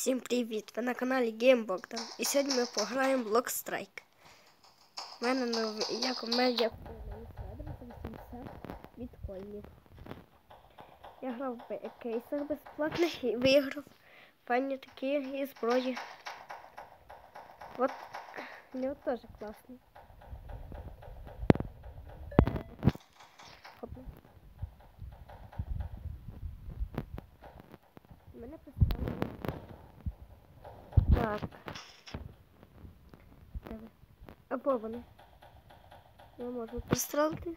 Всім привіт! Ви на каналі Bogdan. І сьогодні ми пограємо Block Strike. У мене новий, як у мене є за 80. Я грав в кейсах безплатних і виграв пані такі і зброї. От нього теж класний. Хопля. Мене поставили. Так. Де ви? Або вони. Я можу пристрелити.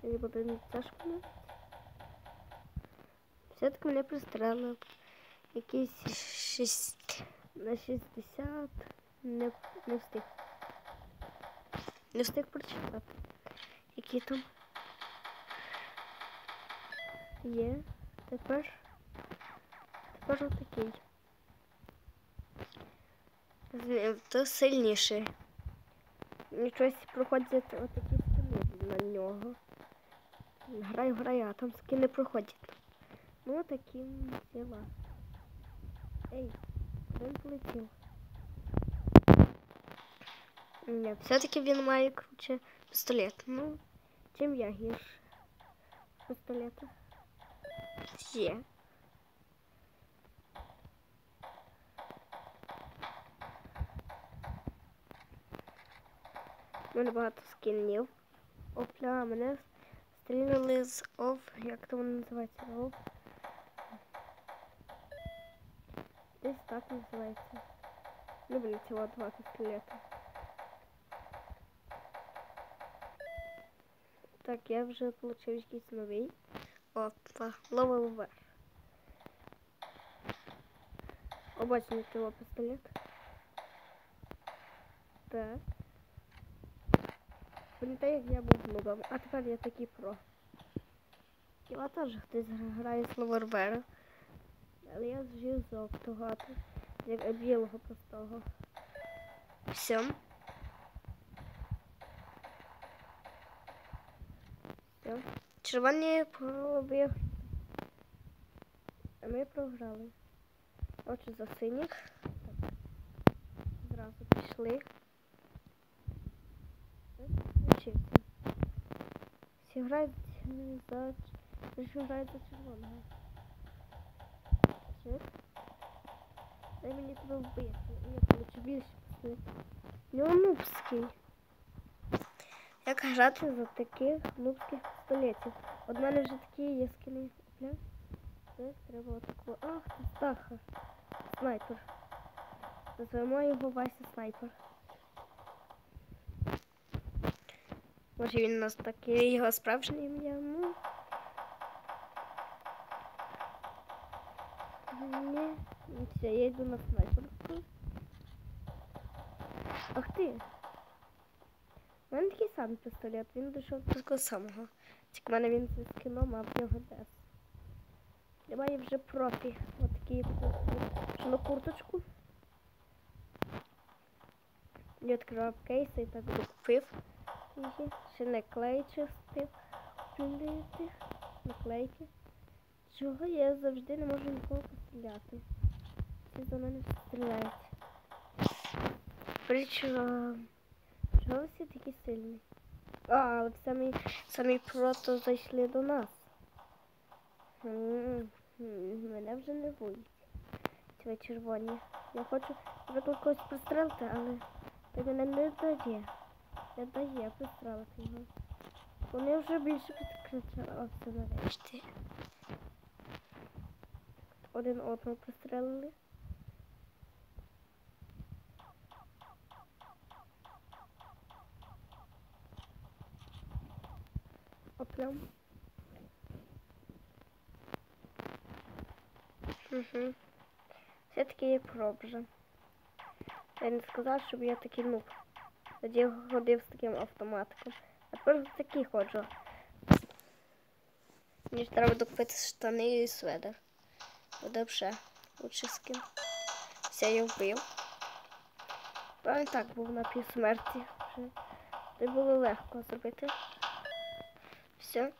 Тоді буде тяжко навіть. Все-таки мене пристрелили. Якийсь 6 на 60. Не, не встиг. Не встиг прочитати. Які там є. Тепер. Тепер отакий. То сильніше. Нічогось проходять отакі скини на нього. Грай, грай, а там скини проходять. Ну такі діла. Ей, він полетів? Ні, все-таки він має круче пістолет. Ну, чим я гірше пістолета? Є. мене багато скінів. Опля, мене стріляли з ов. Як то воно називається? Ов. Десь так називається. Люблю цього два пістолета. Так, я вже отримав якийсь новий. Опа, ловив вверх. Обачний цього пістолет. Так. Пам'ятаю, я був нубом, а тепер я такий про. Хіба теж хтось грає з ловервера. Але я зжив жовтого, як білого простого. Все. Все. Червоні побіг. А ми програли. Отже, за синіх. Зразу пішли. Включився. Всі грають за... Всі грають за червоного. Чек. Дай мені тебе вбити. Я получу більше. Ну, нубський. Як грати за таких нубських пістолетів? От мене вже такі є скини. Це треба отаку. Ах, це стаха. Снайпер. Називаємо його Вася Снайпер. Може він у нас такий його справжнє ім'я, ну. Ні, все, я йду на снайперку. Ах ти. У мене такий самий пістолет, він дійшов такого самого. Тільки в мене він з кіном, а в нього дес. Немає вже профі. Ось такі на курточку. Я відкривав кейси і так докупив Ще наклеїчі встиг купити. Наклейки. Чого я завжди не можу нікого постріляти? Всі за мене стріляють. Причому чого всі такі сильні? А, от самі самі просто зайшли до нас. Мене вже не боїть. Ці червоні. Я хочу когось пристрелити, але ти мене не дає. Не дає пристрелити його. Вони вже більше підкричали. Нарешті. Один одного пристрелили. Оплям. Угу. Все-таки є проб вже. Я не сказав, щоб я такий нуб. Тоді я ходив з таким автоматиком. А тепер такий ходжу. Мені треба докупити штани і сведер. Буде вже лучший скин. Все, я вбив. Правильно так був на півсмерті. Це було легко зробити. Все.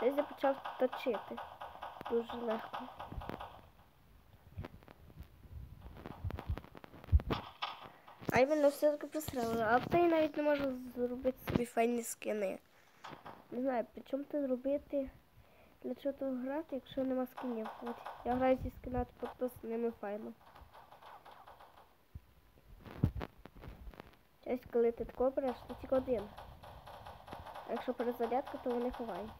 Десь я почав точити. Дуже легко. А й мене все-таки пристрелили. А ти навіть не можеш зробити собі файні скини. Не знаю, при чому ти зробити, для чого то грати, якщо нема скинів. От я граю зі скинати просто з ними файно. Ось коли ти такого береш, то тільки один. Якщо перезарядка, то вони ховаються.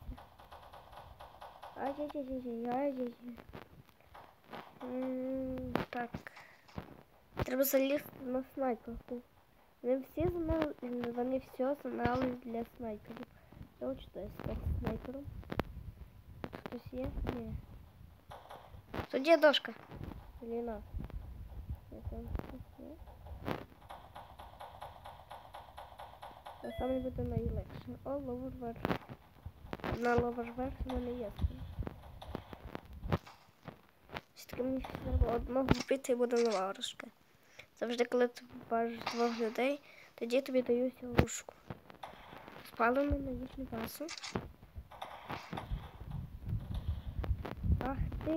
Ай-яй-яй-яй-яй-яй. М, Так. Треба залізти на снайперку. Вони всі знали, вони все знали для снайперів. Я хочу теж стати снайпером. Хтось є? Ні. Тут є дошка. Ліна. Це саме буде найлегше. О, ловер верх. На ловер верх в мене є. Все таки мені треба одного вбити і буде нова ворожка. Завжди, коли ти бачиш двох людей, тоді тобі дають лужку. Спалено на їхню базу. Ах ти!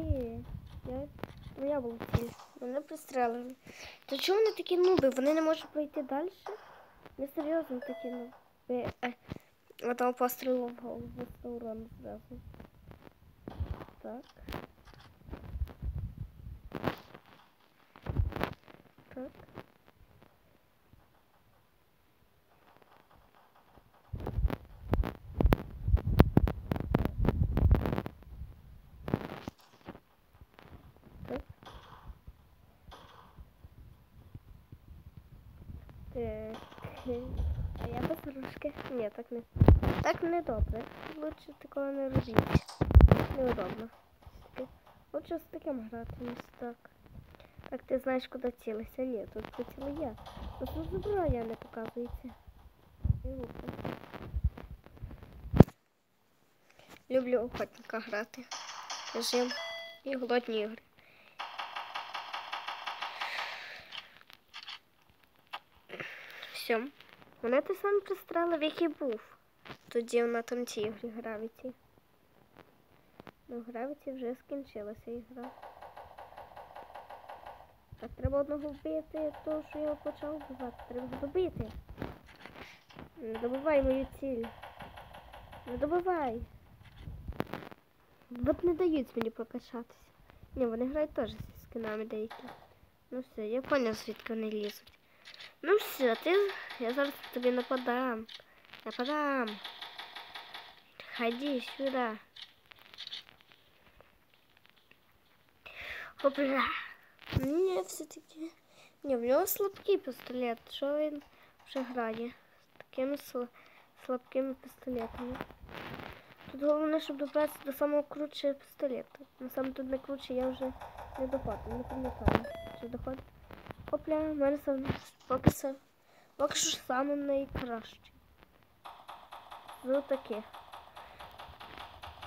Я... Моя була ціль. Мене пристрелили. То чому вони такі нуби? Вони не можуть пройти далі? Не серйозно такі нуби. Е, Одного пострілу в голову урон зразу. Так. Так. Так. Так. А я ручки. Ні, так не. Так не добре. Лучше такого не робіть. Неудобно. Лучше з таким грати, ніж так. Так ти знаєш, куди цілися? Ні, тут поціли я. Просто зброя не показується. І лука. Люблю охотника грати. Режим і голодні ігри. Все. Вона те саме пристрела, в який був. Тоді вона там ті ігри Гравіті. Ну, Гравіті вже скінчилася ігра. Так, треба одного вбити, того, що я почав вбивати. Треба добити. Не добивай мою ціль. Не добивай. От не дають мені прокачатися. Ні, вони грають теж зі скинами деякі. Ну все, я поняв, звідки вони лізуть. Ну все, ти. Я зараз тобі нападам. Нападам. Ходи сюда. Опля. Ні, все-таки. Ні, в нього слабкий пістолет. Що він вже грає? З такими слабкими пістолетами. Тут головне, щоб добратися до самого кручого пістолету. На саме тут не круче я вже не доходив, не пам'ятаю. Чи доходить? Опля, в мене сам поки поки що саме найкращий. З таких.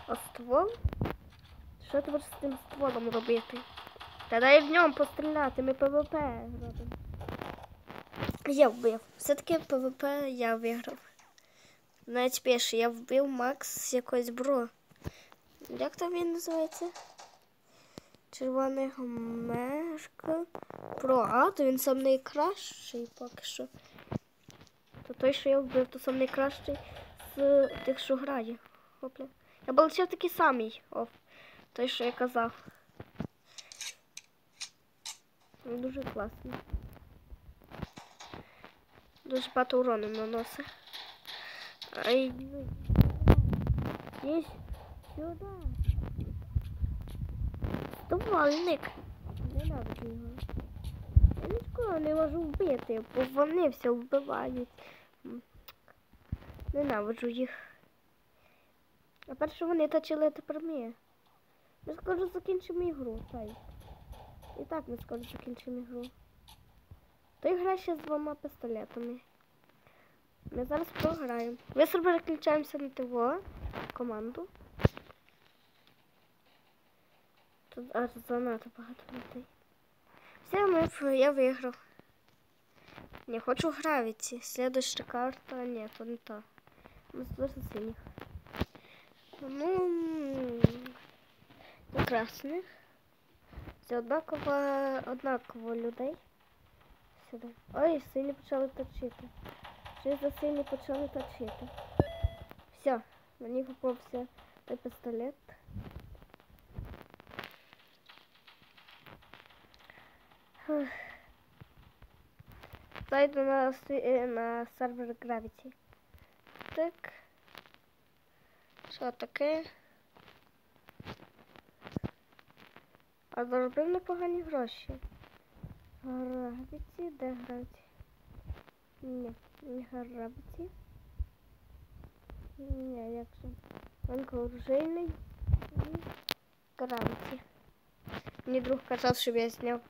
А ствол? Що будеш з тим стволом робити? Та дай в ньому постріляти, ми ПВП робимо. Я вбив. Все-таки ПВП я виграв. Навіть перший я вбив Макс з якоїсь бро. Як там він називається? Червоний мешка. Про, а, то він сам найкращий поки що. То той, що я вбив, то сам найкращий з тих, що грає. Опля. Я получив такий самий. О, той, що я казав. Він Дуже класний. Дуже багато урону наносить. Ай, ну, Здесь, сюда. Ствольник. Ненавиджу його. Я нікого не можу вбити, бо вони все вбивають. Ненавиджу їх. А перше вони точили тепер ми. Ми скоро закінчимо ігру, так. І так ми скоро закінчимо ігру. То гра ще з двома пістолетами. Ми зараз програємо. Ми переключаємося на ТВО команду. Тут аж занадто багато людей. Все, ми, я виграв. Не хочу гравіті. Следующая карта. Ні, то не та. Ми з синіх. Ну, красних. Це однаково, однаково людей. сюди. Ой, сині почали точити. Щось за сині почали точити. Все, мені попався той пістолет. Зайду на, е, на сервер Gravity. Так. Що таке? А заробив непогані гроші. Гравіті, де гравіті? Ні, не гравіті. Ні, як же? Онкооружейний і гравіті. Мені друг казав, щоб я зняв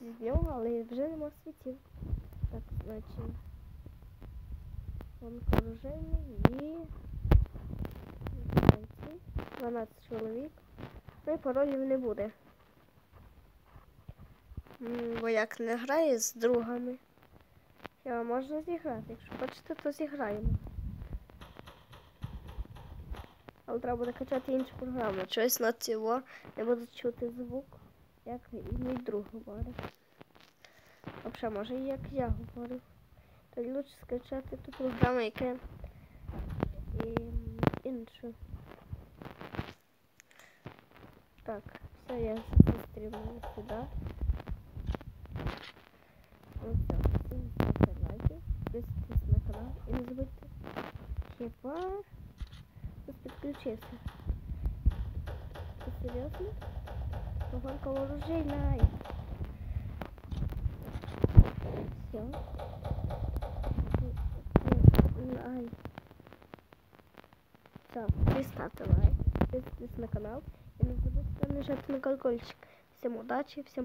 з нього, але вже нема світів. Так, значить. Онкооружейний і гравіті. 12 чоловік. Ну і паролів не буде. Бо як не грає з другами. Я можна зіграти. Якщо хочете, то зіграємо. Але треба буде качати іншу програму. Щось на цього не буду чути звук, як і мій друг говорить. Взагалі, може і як я говорю. То лучше скачати ту програму, яка ем, іншу. Так, все, я застрімую сюди. Ну все, всім ставте лайки, підписуйтесь на канал і не забудьте. Хіба хтось підключився? Ти серйозно? Погонка вооружейна. Все. Ай. Все, ви ставте лайк, підписуйтесь на канал і не забудьте нажати на колокольчик. Всім удачі, всім